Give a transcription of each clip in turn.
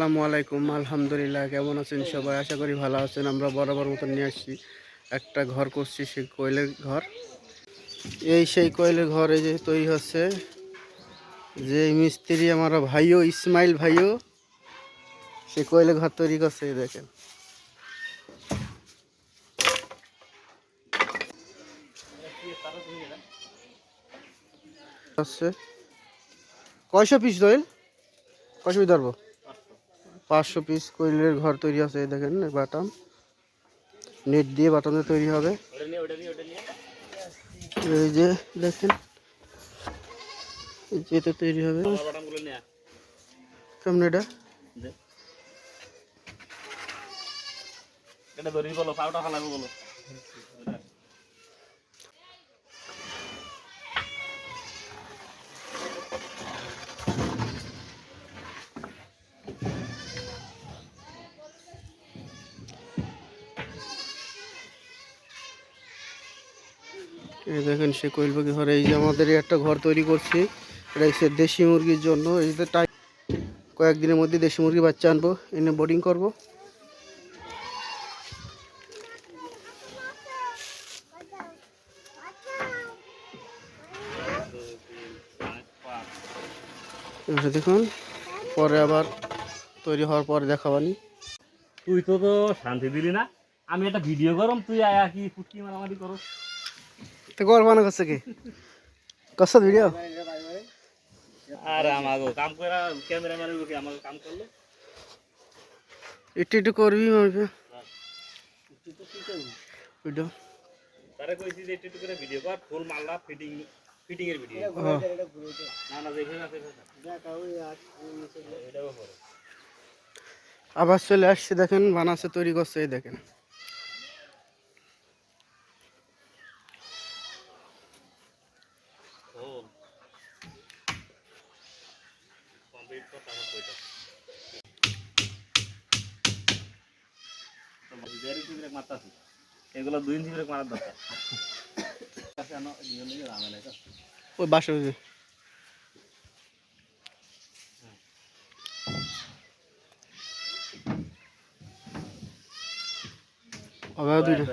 আসসালামু আলাইকুম। আলহামদুলিল্লাহ, কেমন আছেন সবাই? আশা করি ভালো আছেন। আমরা বরাবর মতন নিয়ে আসছি। একটা ঘর করছি, সেই কোয়েলের ঘর। এই সেই কোয়েলের ঘর এই যে তৈরি হচ্ছে। যে মিস্ত্রি আমার ভাইও, ইসমাইল ভাইও, সে কোয়েলের ঘর তৈরি করছে দেখেন। কয়শো পিস দোয়েল কয়শো পিস ধরবো? পাঁচশো পিস কোয়েলের ঘর তৈরি আছে দেখেন বাটাম নেট দিয়ে বাটামে তৈরি হবে। এই যে দেখেন, এই যে এটা তৈরি হবে। কেমন এটা? এটা ধরি বলো পাউটা ফালাবো বলো। এই দেখেন সে কোয়েল পাখি ঘর, এই যে আমাদের একটা ঘর তৈরি করছি। এটা হচ্ছে দেশি মুরগির জন্য, এই যে টাই কয়েকদিনের মধ্যে দেশি মুরগি বাচ্চা আনব, এনে বোর্ডিং করব। দেখুন, পরে আবার তৈরি হওয়ার পরে দেখাবানি। তুই তো তো শান্তি দিলি না। আমি একটা ভিডিও করম, তুই আয়া কি ফুটকি মারামারি করো তো গড় বানা করছে কি? করছ ভিডিও আর আমাকে কাম করে ক্যামেরাম্যানের লোকে আমাকে কাম করল। একটু একটু করবি মারবে ভিডিও তারে কইছি যে একটু একটু করে ভিডিও কর ফুল মাল্লা ফিটিং ফিটিং এর ভিডিও। না না দেখে না আবার চলে আসছে দেখেন বানাচ্ছে তৈরি করছে এই দেখেন ফুল কমপ্লিট কর তারপর কইটা ব্রেক মারতাছি এগুলো দুই ইঞ্চি ব্রেক মারার দরকার। ওই বাসা আবার দুইটা।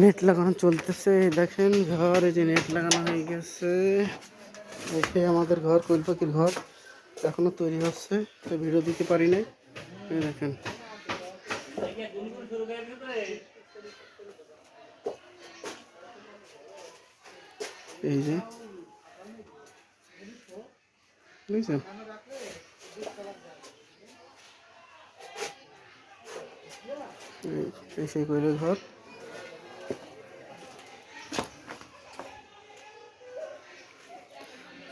নেট লাগানো চলতেছে দেখেন ঘর এই যে নেট লাগানো হয়ে গেছে। এসে আমাদের ঘর কোয়েল পাখির ঘর এখনও তৈরি হচ্ছে তো ভিডিও দিতে পারি নাই। দেখেন। এই যে বুঝছেন সেই কোয়েলের ঘর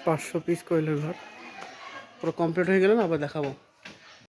পাঁচশো পিস কোয়েলের ঘর পুরো কমপ্লিট হয়ে গেলে না আবার দেখাবো?